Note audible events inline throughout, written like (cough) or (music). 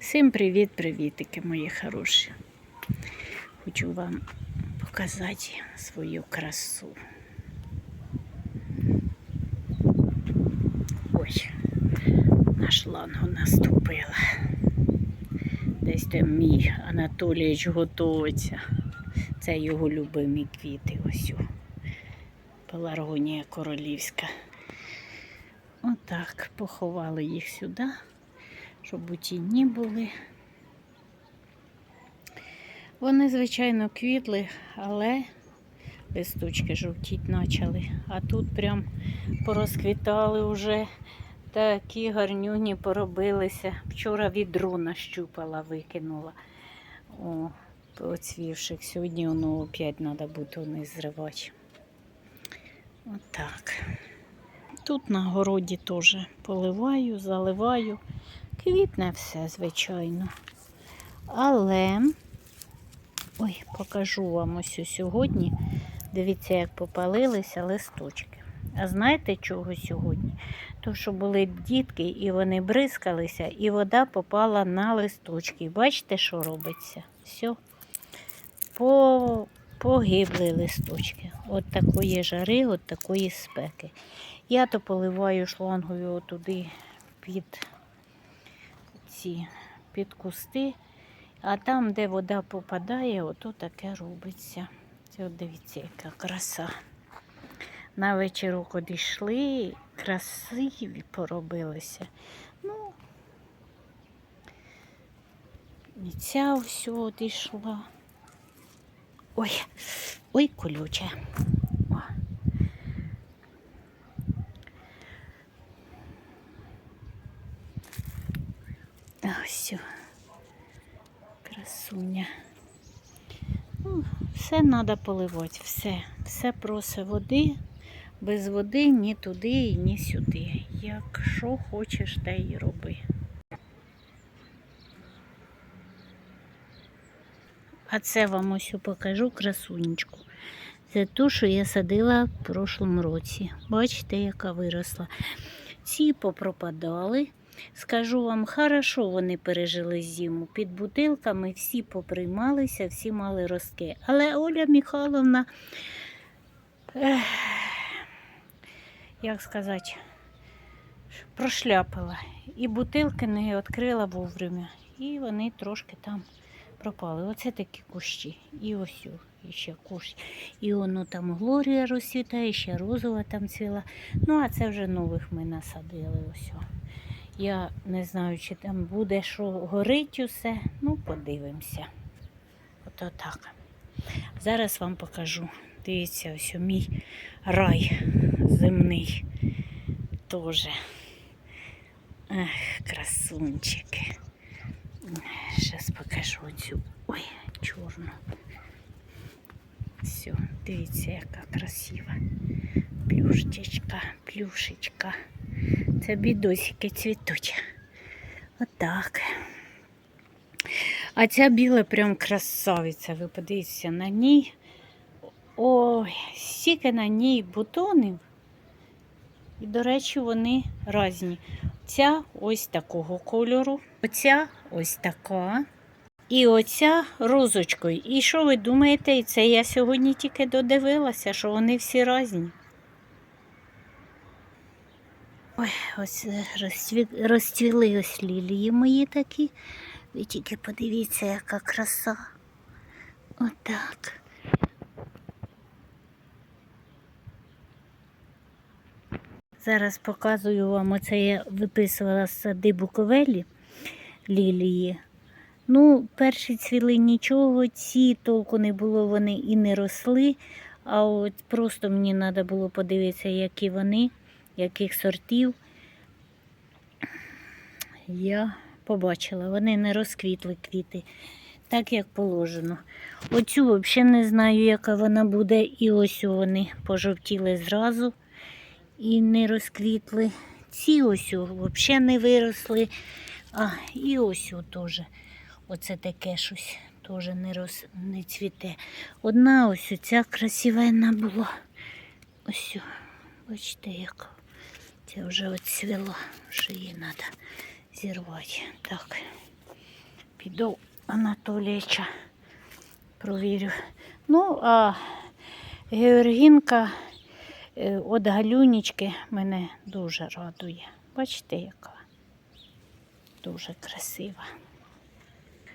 Всім привіт-привітики, мої хороші. Хочу вам показати свою красу. Ой, на шлангу наступила. Десь там мій Анатолійович готується. Це його любимі квіти. Ось. о. Пеларгонія королівська. Отак, поховали їх сюди, щоб у тіні були. Вони, звичайно, квітли, але листочки жовтіть почали. А тут прям порозквітали вже такі гарнюні поробилися. Вчора відро нащупала, викинула. О, оцвівших. Сьогодні воно опять треба бутони зривати. Отак. Тут на городі теж поливаю, заливаю. Квітне все, звичайно. Але, ой, покажу вам ось сьогодні. Дивіться, як попалилися листочки. А знаєте, чого сьогодні? То, що були дітки, і вони бризкалися, і вода попала на листочки. Бачите, що робиться? Все. По... Погибли листочки. От такої жари, от такої спеки. Я то поливаю шлангою отуди під ці під кусти, а там, де вода попадає, ото таке робиться. Це от дивіться, яка краса. На вечірок одійшли, красиві поробилися. Ну, і ця все одійшла. Ой, ой, колюче. Ось. Красуня. Ну, все треба поливати, все. Все просить води. Без води ні туди і ні сюди. Як що хочеш, те й роби. А це вам ось покажу красунечку. Це ту, що я садила в прошлому році. Бачите, яка виросла. Ці попропадали. Скажу вам, хорошо вони пережили зиму. Під бутилками всі поприймалися, всі мали ростки. Але Оля Михайловна, як сказати, прошляпила. І бутилки не відкрила вовремя. І вони трошки там пропали. Оце такі кущі. І ось і ще кущ. І воно там Глорія розцвітає, ще розова там цвіла. Ну, а це вже нових ми насадили. Ось. Я не знаю, чи там буде що горить усе. Ну, подивимося. Ото так. Зараз вам покажу. Дивіться, ось мій рай земний. Тоже. Ех, красунчики. Зараз покажу цю. Ой, чорну. Все, дивіться, яка красива. Плюшечка, плюшечка. Це бідосики цвітуть. Отак. А ця біла прям красавиця. Ви подивіться на ній. Ой, стільки на ній бутонів. І, до речі, вони різні. Ця ось такого кольору, оця ось така. І оця розочкою. І що ви думаєте? І це я сьогодні тільки додивилася, що вони всі різні. Ой, ось е, розцві... розцвіли ось лілії мої такі. Ви тільки подивіться, яка краса. Отак. Зараз показую вам, оце я виписувала з сади буковелі лілії. Ну, перші цвіли нічого, ці толку не було, вони і не росли. А от просто мені треба було подивитися, які вони, яких сортів. Я побачила, вони не розквітли квіти, так як положено. Оцю взагалі не знаю, яка вона буде. І ось вони пожовтіли зразу і не розквітли. Ці ось взагалі не виросли. А, і ось теж. Оце таке щось теж не, роз, не цвіте. Одна ось ця красивенна була. Ось, бачите, як це вже оцвіла, що її треба зірвати. Так. Піду Анатолійча провірю. Ну, а Георгінка е, от Галюнічки мене дуже радує. Бачите, яка дуже красива.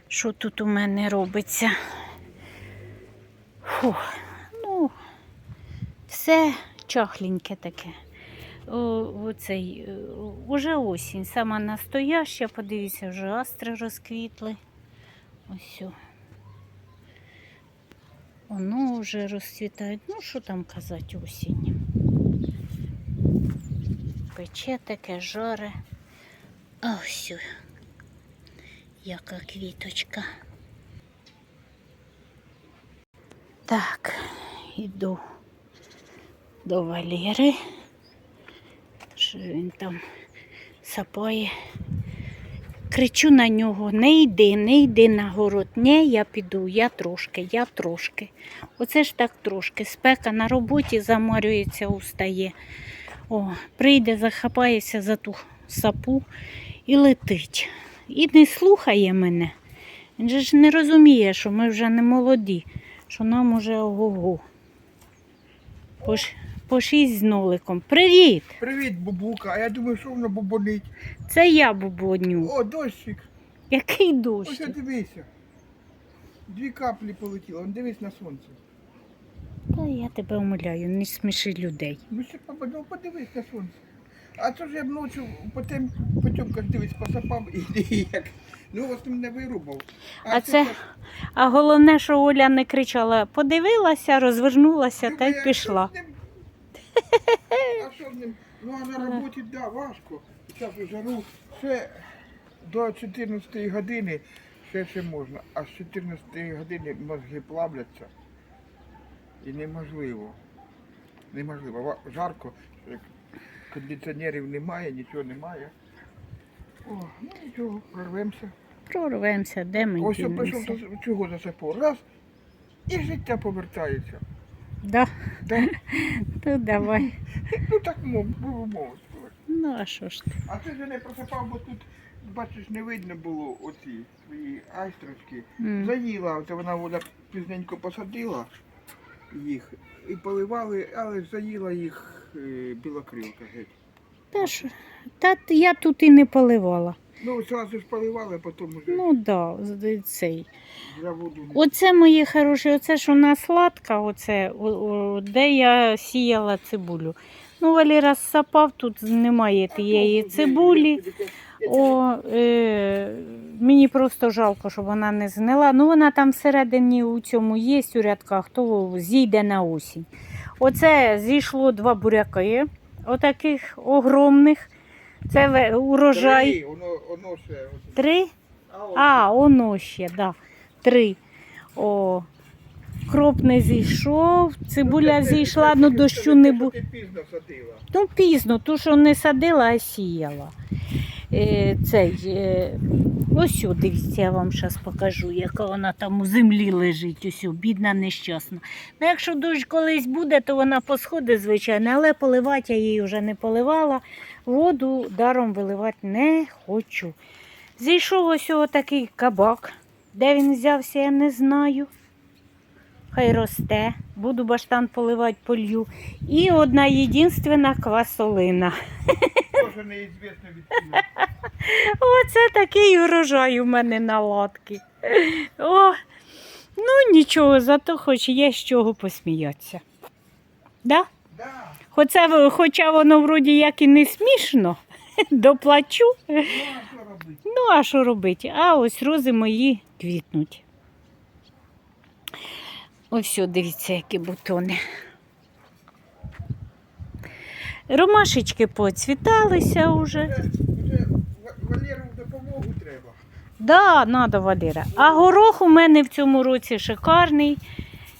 Що тут у мене робиться? Фух, ну, все чахленьке таке. Оцей, е, уже осінь, сама настояща, подивіться, вже астри розквітли. Ось. о. Воно вже розцвітає. Ну, що там казати, осінь. Пече таке, жаре. А ось. Яка квіточка. Так, іду до Валери. Що він там сапає. Кричу на нього, не йди, не йди на город. Ні, я піду, я трошки, я трошки. Оце ж так трошки. Спека на роботі заморюється, устає. О, прийде, захапається за ту сапу і летить. І не слухає мене. Він же ж не розуміє, що ми вже не молоді, що нам уже ого-го. По, шість з ноликом. Привіт! Привіт, бабука. А я думаю, що воно бубонить. Це я бубоню. О, дощик. Який Ось дощ? я дивися. Дві каплі полетіло. Он дивись на сонце. Та я тебе умоляю, не сміши людей. Ну ще папа, ну подивись на сонце. А то ж я вночі по тем потьомках дивись, посапав і (laughs) ніяк. Ну ось ти мене вирубав. А це- А головне, що Оля не кричала, подивилася, розвернулася та й пішла. А що з ним? Ну а на роботі, так, да, важко. Зараз у жару ще до 14 години ще ще можна, а з 14 години мозги плавляться. І неможливо. Неможливо. Жарко, кондиціонерів немає, нічого немає. О, ну нічого, прорвемося. Прорвемося, де ми Ось я дінемося. прийшов до чого. Раз, і життя повертається. Да? Да? (laughs) То давай. (laughs) Ну так було мовити. Ну, а що ж ти? А це ж не просипав, бо тут, бачиш, не видно було оці свої айстрочки. М. Заїла, це вона вода пізненько посадила їх і поливали, але заїла їх е, білокрилка геть. Та, ж, та я тут і не поливала. Ну, одразу ж поливали, а потім вже Ну да, з- цей. за воду. Оце мої хороші, оце ж у нас сладка, оце, о- о, де я сіяла цибулю. Ну, Валера сапав, тут немає тієї цибулі. О, е, мені просто жалко, щоб вона не згнила. Ну, вона там всередині у цьому є у рядках, то зійде на осінь. Оце зійшло два буряки, отаких огромних. Це урожай. Три, Воно, воно ще. Три? А. Воно ще, да. Три. О, кроп не зійшов, цибуля Ну, зійшла, ну дощу не було. Ти пізно садила. Ну, пізно, ту, що не садила, а сіяла. Е, цей, е, ось дивіться, я вам зараз покажу, яка вона там у землі лежить, ось, бідна, нещасна. Ну, якщо дощ колись буде, то вона посходить, звичайно, але поливати я її вже не поливала. Воду даром виливати не хочу. Зійшов ось такий кабак. Де він взявся, я не знаю. Хай росте, буду баштан поливати полью. І одна єдинственна квасолина. Тоже неізвісно від. (laughs) Оце такий урожай у мене на латки. О, ну нічого, зато хоч є з чого посміятися. Да? Да. Хоча, хоча воно вроді як і не смішно, (laughs) доплачу. Ну, а що робити? Ну, а що робити? А ось рози мої квітнуть. Ось, дивіться, які бутони. Ромашечки поцвіталися вже. Вже Ва- Валеру допомогу треба. Да, надо Валера. А горох у мене в цьому році шикарний.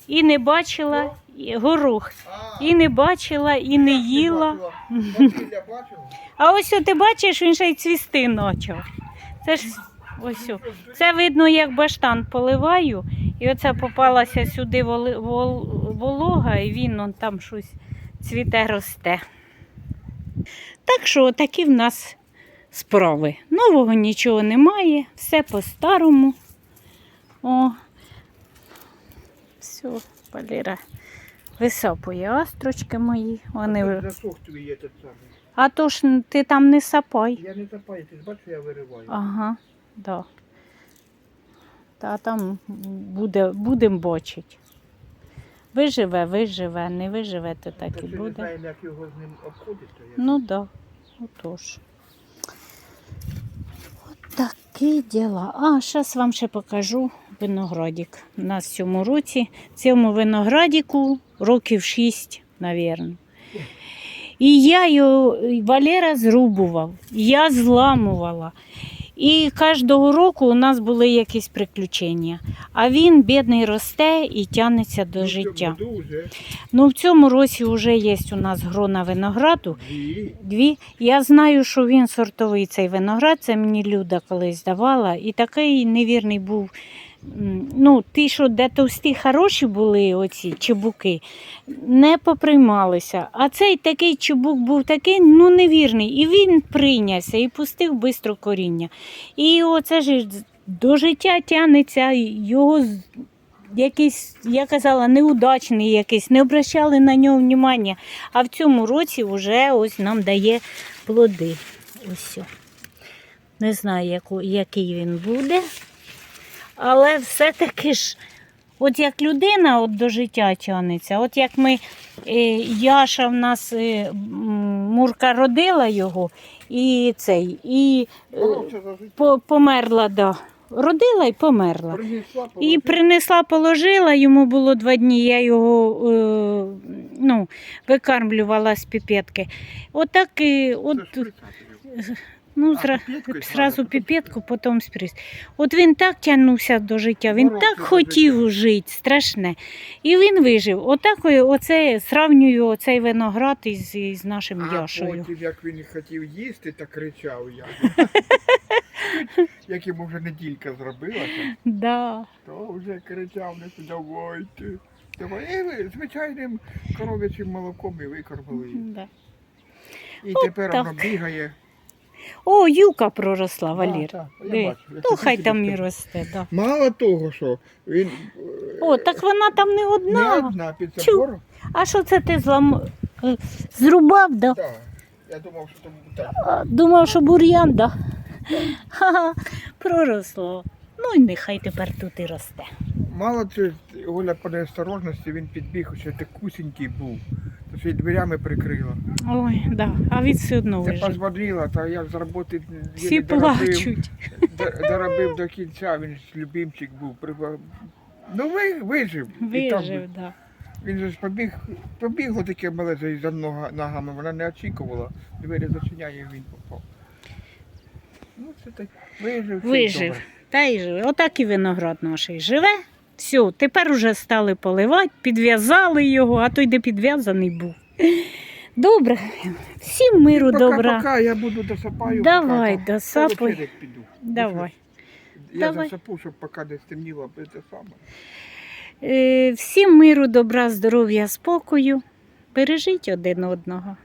І не бачила і- горох. А, І не бачила, і не їла. бачила. А ось ти бачиш, він ще й цвісти почав. Це ж ось. о. Це видно, як баштан поливаю, і оце попалася сюди воли- вол- волога, і він он там щось цвіте росте. Так що такі в нас справи. Нового нічого немає, все по-старому. О, все, Валера висапує астрочки мої. Вони... Засох твій самий. А то ж ти там не сапай. Я не запаю, ти ж бачиш, я вириваю. Ага, да. Та там буде, будемо бачити. Виживе, виживе, не виживе, то так і що не буде. як його з ним обходити. то я- Ну так, да. отож. От такі діла. А, зараз вам ще покажу виноградик. У нас в цьому році, цьому виноградику років 6, мабуть. І я його, і Валера зрубував, я зламувала. І кожного року у нас були якісь приключення. А він, бідний, росте і тягнеться до Ну, життя. Ну, в цьому році вже є у нас грона винограду. Дві. Я знаю, що він сортовий цей виноград, це мені Люда колись давала. І такий невірний був. Ну, ті, що де товсті хороші були, оці чебуки, не поприймалися. А цей такий чебук був такий, ну, невірний. І він прийнявся і пустив швидко коріння. І оце ж до життя тягнеться, його якийсь, я казала, неудачний якийсь, не обращали на нього внимання. А в цьому році вже ось нам дає плоди. Ось. Не знаю, який він буде. Але все-таки ж, от як людина от до життя тягнеться, от як ми, е, Яша в нас е, Мурка родила його, і цей, і е, по, померла, да. Родила і померла. Принесла, І принесла, положила, йому було два дні, я його е, ну, викармлювала з піпетки. Отак, і, от, ж присадили. Ну, А, зра, зразу піпетку, потім спріз. От він так тягнувся до життя, він Боровся так хотів жити, страшне. І він вижив. Отак оце сравнюю оцей виноград із, із нашим А Яшою. потім, як він хотів їсти, так кричав я. (laughs) Як йому вже неділька зробилася, Да. то вже кричав, не давайте. Давай, і ви звичайним коров'ячим молоком і викормили. Да. І тепер так. воно бігає. О, юка проросла, Валір. Так, я Диви. бачу, я Ну, хотів хай тобі там і сказати. росте. Да. Мало того, що він О, так вона там не не одна. одна під Чу. забором. А що це ти злам... е, зрубав, да? Так, я думав, що там так. А, Думав, що бур'ян, да? Ха-ха, проросло. Ну і нехай тепер тут і росте. Мало це Оля по неосторожності, він підбіг, ще такусінький був. То ще й дверями прикрила. Ой, да. А він все одно Це вижив. позвонила, та я з роботи Всі єлі доробив, плачуть. д- доробив до кінця, він ж любимчик був. Ну ви, вижив. І там Вижив, да. він же ж побіг, побігло таке мале за- за нога- ногами, вона не очікувала. Двері зачиняє, він попав. Ну, це так, вижив. все Вижив. добре. Та й живе. Отак і виноград наш живе. Все, тепер уже стали поливати, підв'язали його, а той де підв'язаний був. Добре. Всім миру Пока, добра. пока, я буду досапаю. Давай, пока, там досапуй. піду. Давай. Я Давай. засапу, щоб поки не стемніло, те саме. Е, Всім миру, добра, здоров'я, спокою. Бережіть один одного.